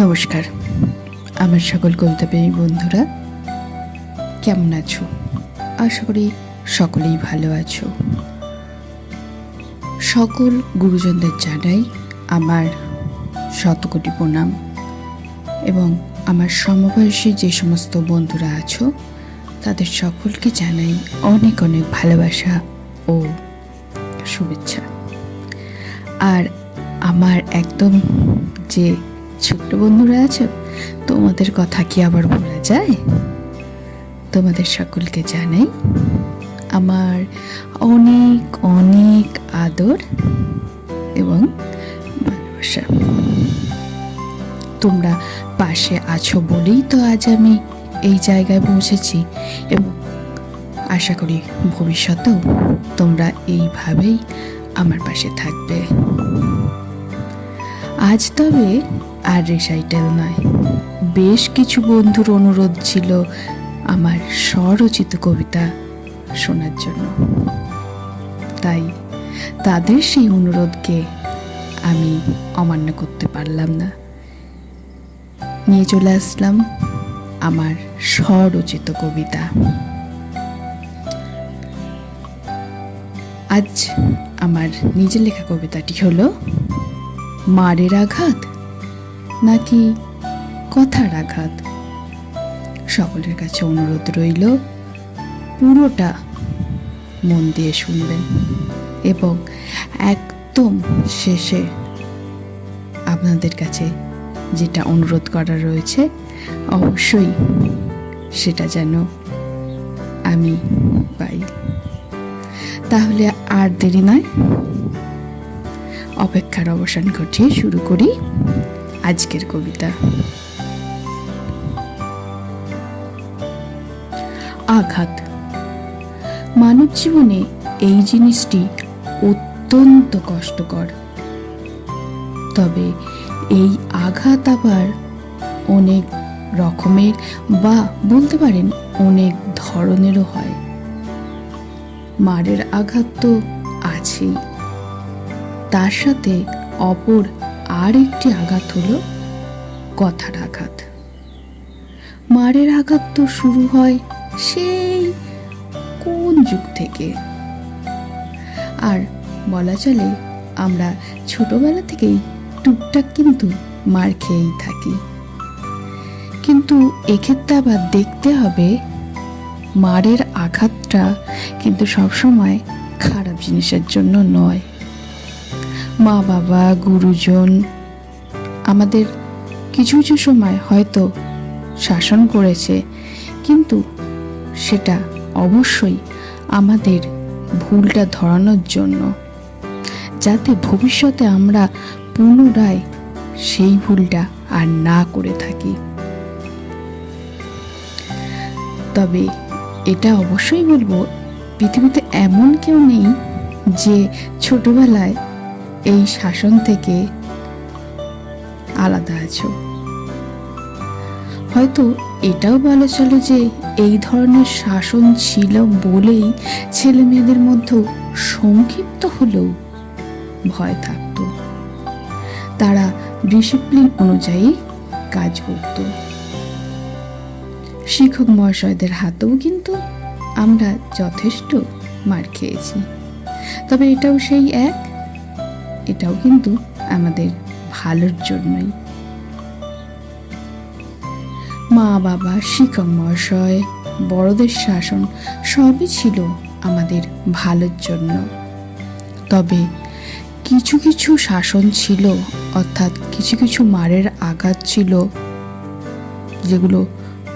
নমস্কার। আমার সকল কবিতা প্রেমী বন্ধুরা, কেমন আছো? আশা করি সকলেই ভালো আছো। সকল গুরুজনদের জানাই আমার শতকোটি প্রণাম এবং আমার সমবয়সী যে সমস্ত বন্ধুরা আছো, তাদের সকলকে জানাই অনেক অনেক ভালোবাসা ও শুভেচ্ছা। আর আমার একদম যে ছোট্ট বন্ধুরা আছো? তোমাদের কথা কি আবার ভোলা যায়? তোমাদের সকলকে জানাই আমার অনেক অনেক আদর এবং ভালোবাসা। তোমরা পাশে আছো বলেই তো আজ আমি এই জায়গায় পৌঁছেছি এবং আশা করি ভবিষ্যতেও তোমরা এইভাবেই আমার পাশে থাকবে। আজ তবে আর রেসাইটেল নয়। বেশ কিছু বন্ধুর অনুরোধ ছিল আমার স্বরচিত কবিতা শোনার জন্য। তাই তাদের সেই অনুরোধকে আমি অমান্য করতে পারলাম না। নিয়ে চলে আসলাম আমার স্বরচিত কবিতা। আজ আমার নিজের লেখা কবিতাটি হলো মারের আঘাত নাকি কথার আঘাত? সকলের কাছে অনুরোধ রইল, পুরোটা মন দিয়ে শুনবেন এবং একদম শেষে আপনাদের কাছে যেটা অনুরোধ করা রয়েছে, অবশ্যই সেটা যেন আমি পাই। তাহলে আর দেরি নয়। অপেক্ষার অবসান ঘটিয়ে শুরু করি আজকের কবিতা। আঘাত। মানব জীবনে এই জিনিসটি অত্যন্ত কষ্টকর। তবে এই আঘাত আবার অনেক রকমের বা বলতে পারেন অনেক ধরনেরও হয়। মারের আঘাত তো আছেই। তার সাথে অপর আর একটি আঘাত হলো কথার আঘাত। মারের আঘাত তো শুরু হয় সেই কোন যুগ থেকে? আর বলা চলে, আমরা ছোটবেলা থেকেই টুকটাক কিন্তু মার খেয়েই থাকি। কিন্তু এক্ষেত্রে আবার দেখতে হবে, মারের আঘাতটা কিন্তু সবসময় খারাপ জিনিসের জন্য নয়। মা বাবা, গুরুজন, আমাদের কিছু কিছু সময় হয়তো শাসন করেছে, কিন্তু সেটা অবশ্যই আমাদের ভুলটা ধরানোর জন্য। যাতে ভবিষ্যতে আমরা পুনরায় সেই ভুলটা আর না করে থাকি। তবে এটা অবশ্যই বলব, পৃথিবীতে এমন কেউ নেই যে ছোটবেলায় এই শাসন থেকে আলাদা আছো। হয়তো এটাও বলা চলে যে এই ধরনের শাসন ছিল বলেই ছেলে মেয়েদের মধ্যেও সংক্ষিপ্ত হলেও ভয় থাকত। তারা ডিসিপ্লিন অনুযায়ী কাজ করত। শিক্ষক মহাশয়দের হাতেও কিন্তু আমরা যথেষ্ট মার খেয়েছি। তবে এটাও সেই এক এটাও কিন্তু আমাদের ভালোর জন্যই। মা বাবা, শিক্ষক মহাশয়, বড়দের শাসন, সবই ছিল আমাদের ভালোর জন্য। তবে কিছু কিছু শাসন ছিল, অর্থাৎ কিছু কিছু মারের আঘাত ছিল, যেগুলো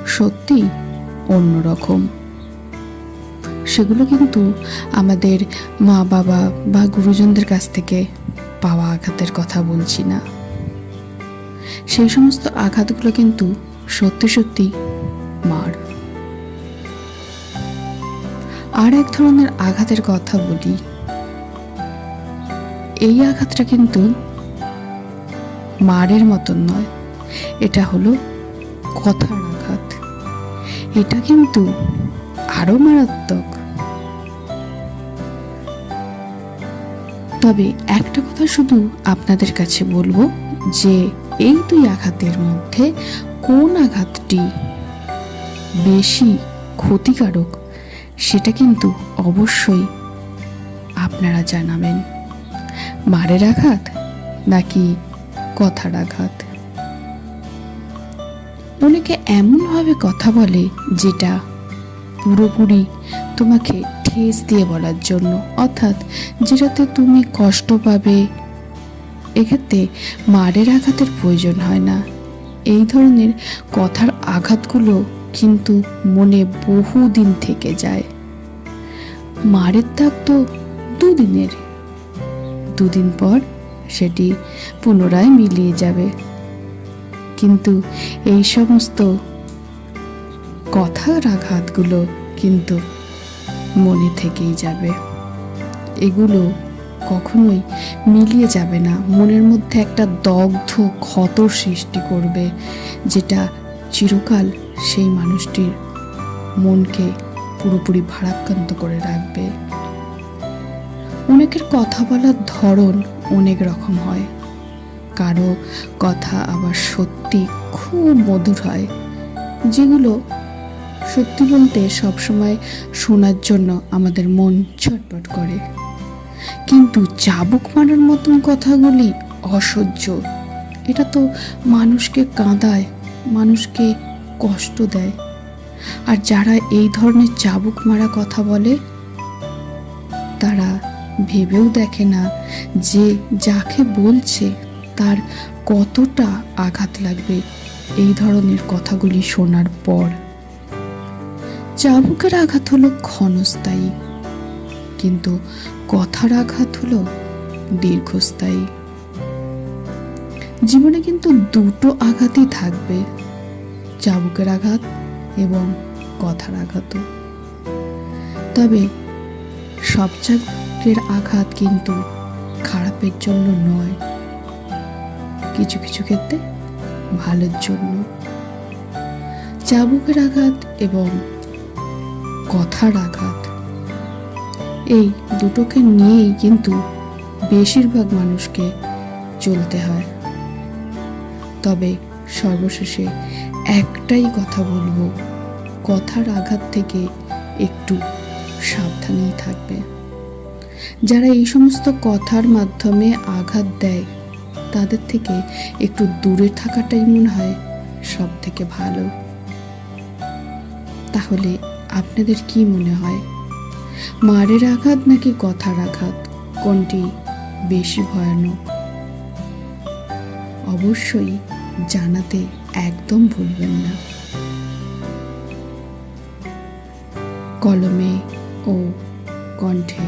সত্যি অন্যরকম। সেগুলো কিন্তু আমাদের মা বাবা বা গুরুজনদের কাছ থেকে পাওয়া আঘাতের কথা বলছি না। সেই সমস্ত আঘাতগুলো কিন্তু সত্যি সত্যি মার। আর এক ধরনের আঘাতের কথা বলি। এই আঘাতটা কিন্তু মারের মতন নয়। এটা হলো কথার আঘাত। এটা কিন্তু আরও মারাত্মক। তবে একটা কথা শুধু আপনাদের কাছে বলব যে এই দুই আঘাতের মধ্যে কোন আঘাতটি বেশি ক্ষতিকারক সেটা কিন্তু অবশ্যই আপনারা জানাবেন। মারের আঘাত নাকি কথার আঘাত? অনেকে এমনভাবে কথা বলে যেটা পুরোপুরি তোমাকে ঠেস দিয়ে বলার জন্য। অর্থাৎ যেটাতে তুমি কষ্ট পাবে, এক্ষেত্রে মারের আঘাতের প্রয়োজন হয় না। এই ধরনের কথার আঘাতগুলো কিন্তু মনে বহুদিন থেকে যায়। মারের দাগ তো দুদিনের। দুদিন পর সেটি পুনরায় মিলিয়ে যাবে। কিন্তু এই সমস্ত কথার আঘাতগুলো কিন্তু মনে থেকেই যাবে। এগুলো কখনোই মিলিয়ে যাবে না। মনের মধ্যে একটা দগ্ধ ক্ষতর সৃষ্টি করবে, যেটা চিরকাল সেই মানুষটির মনকে পুরোপুরি ভারাক্রান্ত করে রাখবে। অনেকের কথা বলার ধরন অনেক রকম হয়। কারও কথা আবার সত্যি খুব মধুর হয়, যেগুলো সত্যি বলতে সবসময় শোনার জন্য আমাদের মন ছটপট করে। কিন্তু চাবুক মারার মতন কথাগুলি অসহ্য। এটা তো মানুষকে কাঁদায়, মানুষকে কষ্ট দেয়। আর যারা এই ধরনের চাবুক মারা কথা বলে, তারা ভেবেও দেখে না যে যাকে বলছে তার কতটা আঘাত লাগবে এই ধরনের কথাগুলি শোনার পর। চাবুকের আঘাত হলো ক্ষণস্থায়ী, কিন্তু কথার আঘাত হলো দীর্ঘস্থায়ী। জীবনে কিন্তু দুটো আঘাতই থাকবে, চাবুকের আঘাত এবং কথার আঘাতও। তবে সব চাবুকের আঘাত কিন্তু খারাপের জন্য নয়, কিছু কিছু ক্ষেত্রে ভালোর জন্য। চাবুকের আঘাত এবং কথার আঘাত। এই দুটোকে নিয়েই কিন্তু বেশিরভাগ মানুষকে চলতে হয়। তবে সর্বশেষে একটাই কথা বলব, কথার আঘাত থেকে একটু সাবধানেই থাকবে। যারা এই সমস্ত কথার মাধ্যমে আঘাত দেয়, তাদের থেকে একটু দূরে থাকাটাই মনে হয় সব থেকে ভালো। তাহলে আপনাদের কি মনে হয়? মারের আঘাত নাকি কথার আঘাত? কোনটি বেশি ভয়ানক? অবশ্যই জানাতে একদম ভুলবেন না। কলমে ও কণ্ঠে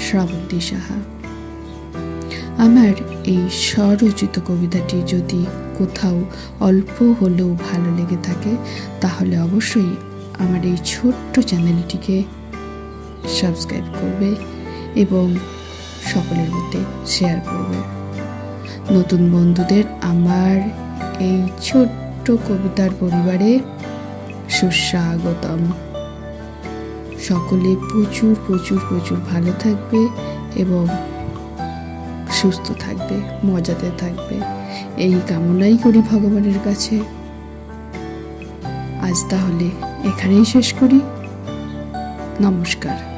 শ্রাবন্তী সাহা। আমার এই স্বরচিত কবিতাটি যদি কোথাও অল্প হলেও ভালো লেগে থাকে, তাহলে অবশ্যই আমার এই ছোট্ট চ্যানেলটিকে সাবস্ক্রাইব করবে এবং সকলের মধ্যে শেয়ার করবে। নতুন বন্ধুদের আমার এই ছোট্ট কবিতার পরিবারে সুস্বাগতম। সকলে প্রচুর প্রচুর প্রচুর ভালো থাকবে এবং সুস্থ থাকবে, মজাতে থাকবে। এই কামনাই করি ভগবানের কাছে। আজ তাহলে এখানেই শেষ করি। নমস্কার।